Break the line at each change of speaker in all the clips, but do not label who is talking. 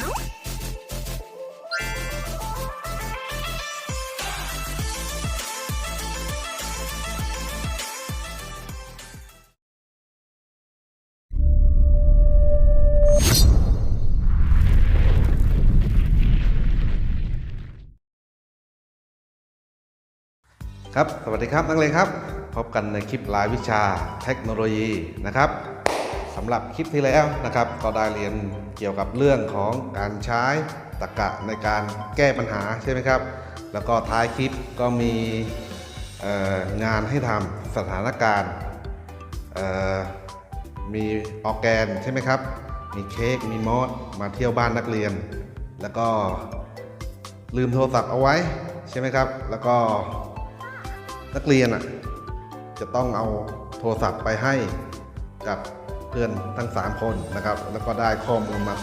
ครับ สวัสดีครับ นักเรียนครับ พบกันในคลิปรายวิชาเทคโนโลยีนะครับ สำหรับคลิปที่แล้วนะครับก็ได้เรียนเกี่ยวกับเรื่องของการใช้ตรรกะในการแก้ปัญหาใช่ไหมครับ แล้วก็ท้ายคลิปก็มีงานให้ทำสถานการณ์มีออแกนใช่ไหมครับ มีเค้กมีมอสมาเที่ยวบ้านนักเรียน แล้วก็ลืมโทรศัพท์เอาไว้ใช่ไหมครับ แล้วก็นักเรียนอะจะต้องเอาโทรศัพท์ไปให้กับ เพื่อนทั้ง 3 คนนะครับ แล้วก็ได้ข้อมูลมา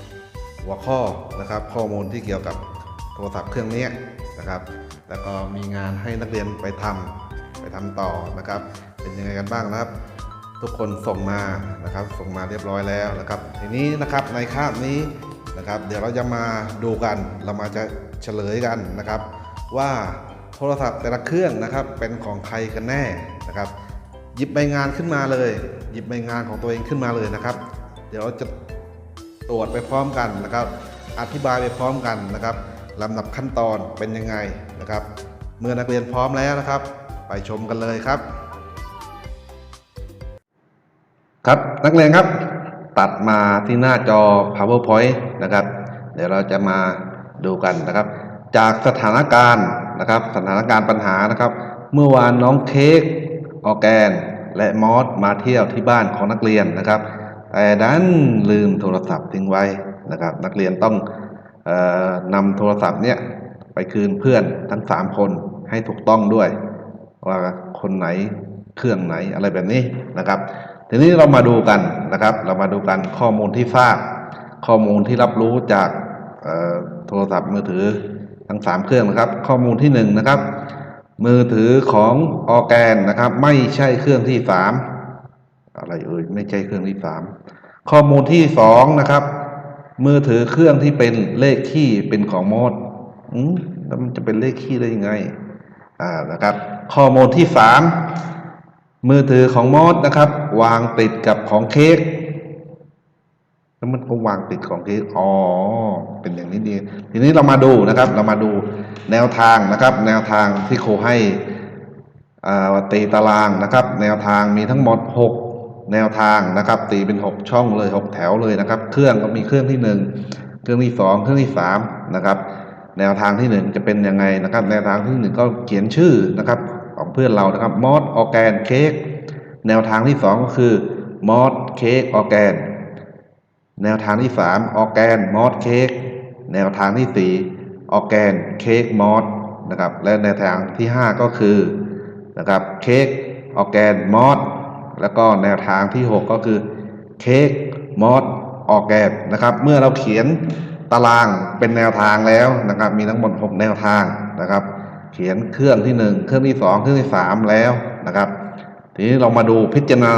3 หัวข้อนะครับ ข้อมูลที่เกี่ยวกับโทรศัพท์เครื่องนี้นะครับ แล้วก็มีงานให้นักเรียนไปทำไปทำต่อนะครับ เป็นยังไงกันบ้างนะครับ ทุกคนส่งมานะครับ ส่งมาเรียบร้อยแล้วนะครับ ทีนี้นะครับในคาบนี้นะครับ เดี๋ยวเราจะมาดูกัน เรามาจะเฉลยกันนะครับ ว่าโทรศัพท์แต่ละเครื่องนะครับเป็นของใครกันแน่นะครับ ยิบใบงานขึ้นมาเลย หยิบใบงานของตัวเองขึ้นมาเลยนะครับ เดี๋ยวเราจะตรวจไปพร้อมกันนะครับ อธิบายไปพร้อมกันนะครับลำดับขั้นตอนเป็นยังไงนะครับ เมื่อนักเรียนพร้อมแล้วนะครับ ไปชมกันเลยครับ ครับนักเรียนครับ ตัดมาที่หน้าจอ powerpoint นะครับ เดี๋ยวเราจะมาดูกันนะครับ จากสถานการณ์นะครับ สถานการณ์ปัญหานะครับ เมื่อวานน้องเค้กออแกน และมอสมาเที่ยวที่บ้านของนักเรียนนะครับแต่ดันลืมโทรศัพท์ทิ้งไว้นะครับ นักเรียนต้องออนำโทรศัพท์เนี่ยไปคืนเพื่อนทั้ง3คนให้ถูกต้องด้วย ว่าคนไหนเครื่องไหนอะไรแบบนี้นะครับ ทีนี้เรามาดูกันนะครับ เรามาดูกันข้อมูลที่ทราบ ข้อมูลที่รับรู้จากโทรศัพท์มือถือทั้ง3เครื่องนะครับ ข้อมูลที่1นะครับ มือถือของออแกนนะครับ ไม่ใช่เครื่องที่3อะไรเอ่ยไม่ใช่เครื่องที่3ข้อมูลที่2นะครับ มือถือเครื่องที่เป็นเลขคี่เป็นของมดอืมแล้วมันจะเป็นเลขคี่ได้ยังไงอ่านะครับ ข้อมูลที่3มือถือของมอสนะครับ วางติดกับของเค้ก แล้วมันก็วางติดของเค้กอ๋อ เป็นอย่างนี้ดี ทีนี้เรามาดูนะครับ เรามาดูแนวทางนะครับ แนวทางที่โคให้ตีตารางนะครับ แนวทางมีทั้งหมด 6 แนวทางนะครับ ตีเป็น 6 ช่องเลย 6 แถวเลยนะครับ เครื่องก็มีเครื่องที่ 1 เครื่องที่ 2 เครื่องที่3นะครับ แนวทางที่ 1 จะเป็นยังไงนะครับ แนวทางที่ 1 ก็เขียนชื่อนะครับ ของเพื่อนเรานะครับมอสออแกนเค้กแนวทางที่ 2 ก็คือมอสเค้กออแกน แนวทางที่3ออร์แกนมอสเค้กแนวทางที่4ออร์แกนเค้กมอสนะครับและแนวทางที่ 5 ก็คือนะครับเค้กออร์แกนมอสแล้วก็แนวทางที่ 6 ก็คือเค้กมอสออร์แกนนะครับ เมื่อเราเขียนตารางเป็นแนวทางแล้วนะครับ มีทั้งหมด 6 แนวทางนะครับ เขียนเครื่องที่หนึ่งเครื่องที่สองเครื่องที่สามแล้วนะครับ ทีนี้เรามาดูพิจารณา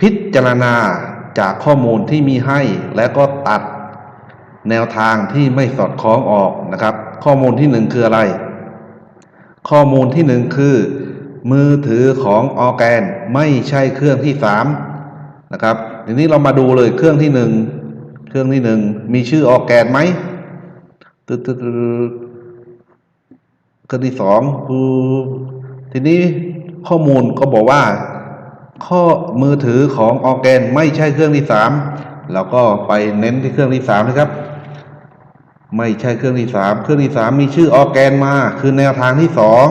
พิจารณา จากข้อมูลที่มีให้และก็ตัดแนวทางที่ไม่สอดคล้องออกนะครับ ข้อมูลที่หนึ่งคืออะไร ข้อมูลที่หนึ่งคือ มือถือของออแกนไม่ใช่เครื่องที่สามนะครับทีนี้เรามาดูเลยเครื่องที่หนึ่งเครื่องที่หนึ่งมีชื่อออแกนไหมตึ๊ดตึ๊ดตึ๊ดเครื่องที่สองคือทีนี้ข้อมูลก็บอกว่า ข้อมือถือของออแกนไม่ใช่เครื่องที่สามเราก็ไปเน้นที่เครื่องที่สามนะครับ ไม่ใช่เครื่องที่สามเครื่องที่สามมีชื่อออแกนมา คือแนวทางที่สอง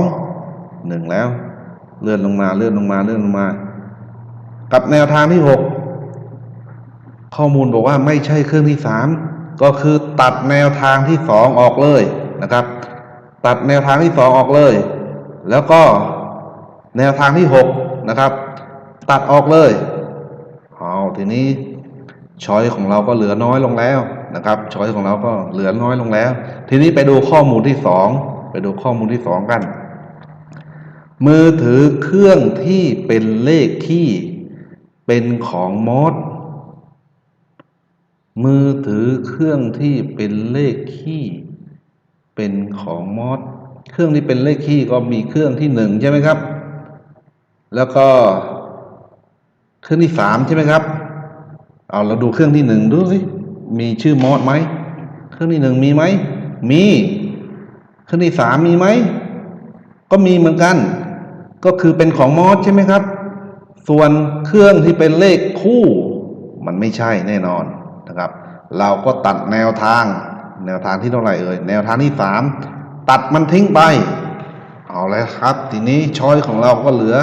หนึ่งแล้ว เลื่อนลงมาเลื่อนลงมาเลื่อนลงมา กับแนวทางที่หกข้อมูลบอกว่าไม่ใช่เครื่องที่สามก็คือตัดแนวทางที่สองออกเลยนะครับ ตัดแนวทางที่สองออกเลย แล้วก็แนวทางที่หกนะครับ ตัดออกเลยเอาทีนี้ช้อยของเราก็เหลือน้อยลงแล้วนะครับช้อยของเราก็เหลือน้อยลงแล้ว ทีนี้ไปดูข้อมูลที่สองไปดูข้อมูลที่สองกัน มือถือเครื่องที่เป็นเลขที่เป็นของมอสมือถือเครื่องที่เป็นเลขคี่เป็นของมอสเครื่องที่เป็นเลขคี่ก็มีเครื่องที่หนึ่งใช่ไหมครับ แล้วก็ เครื่องที่สามใช่ไหมครับ เอาเราดูเครื่องที่หนึ่งดูสิมีชื่อมอสไหมเครื่องที่หนึ่งมีไหมมี เครื่องที่สามมีไหมก็มีเหมือนกัน ก็คือเป็นของมอสใช่ไหมครับ ส่วนเครื่องที่เป็นเลขคู่ มันไม่ใช่แน่นอนนะครับ เราก็ตัดแนวทาง แนวทางที่เท่าไหร่เอ่ยแนวทางที่สามตัดมันทิ้งไป เอาแล้วครับ ทีนี้ช้อยของเราก็เหลือ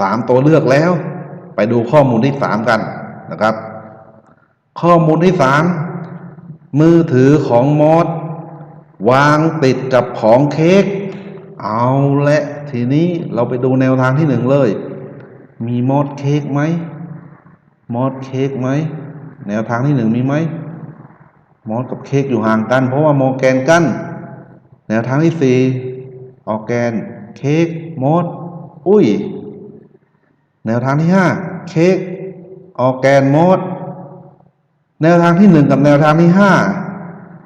สามตัวเลือกแล้ว ไปดูข้อมูลที่สามกันนะครับ ข้อมูลที่สามมือถือของมอสวางติดกับของเค้กเอาละทีนี้เราไปดูแนวทางที่หนึ่งเลย มีมอสเค้กไหมมอสเค้กไหมแนวทางที่หนึ่งมีไหมมอสกับเค้กอยู่ห่างกัน เพราะว่าโมแกนกั้นแนวทางที่สี่ออร์แกนเค้กมอสอุ้ย แนวทางที่ห้า เค้กออแกนมอสแนวทางที่หนึ่งกับแนวทางที่ห้า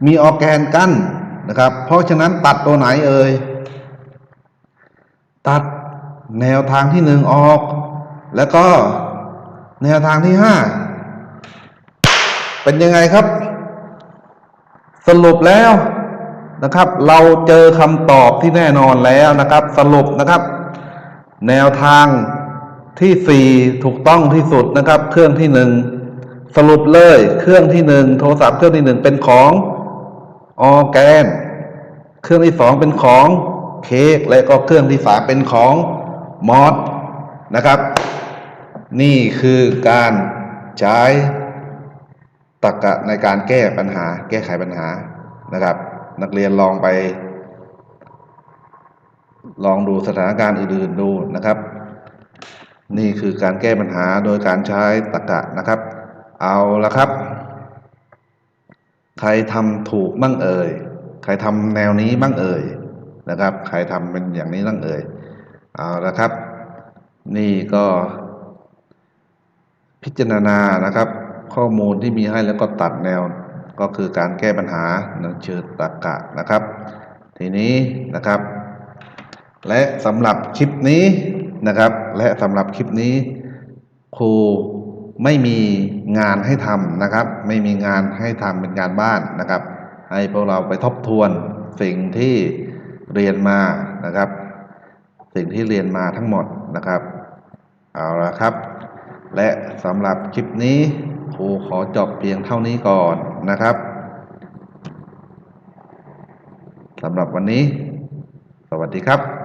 มีออแกนกั้นนะครับ เพราะฉะนั้นตัดตัวไหนเอ่ยตัดแนวทางที่หนึ่งออก แล้วก็แนวทางที่ห้าเป็นยังไงครับ สรุปแล้วนะครับ เราเจอคำตอบที่แน่นอนแล้วนะครับ สรุปนะครับ แนวทาง ที่สี่ถูกต้องที่สุดนะครับ เครื่องที่หนึ่งสรุปเลยเครื่องที่หนึ่งโทรศัพท์เครื่องที่หนึ่งเป็นของออแกน เครื่องที่สองเป็นของเค้กและก็เครื่องที่สามเป็นของมอสนะครับ นี่คือการใช้ตรรกะในการแก้ปัญหา แก้ไขปัญหานะครับ นักเรียนลองไป ลองดูสถานการณ์อื่นๆดูนะครับ นี่คือการแก้ปัญหาโดยการใช้ตรรกะนะครับ เอาละครับ ใครทำถูกบ้างเอ่ย ใครทำแนวนี้บ้างเอ่ยนะครับ ใครทำเป็นอย่างนี้บ้างเอ่ย เอาละครับ นี่ก็พิจารณานะครับ ข้อมูลที่มีให้แล้วก็ตัดแนวก็คือการแก้ปัญหาในเชิงตรรกะนะครับ ทีนี้นะครับ และสำหรับคลิปนี้ นะครับ และสำหรับคลิปนี้ครูไม่มีงานให้ทำนะครับ ไม่มีงานให้ทำเป็นการบ้านนะครับ ให้พวกเราไปทบทวนสิ่งที่เรียนมานะครับ สิ่งที่เรียนมาทั้งหมดนะครับเอาละครับ และสำหรับคลิปนี้ครูขอจบเพียงเท่านี้ก่อนนะครับสำหรับวันนี้ สวัสดีครับ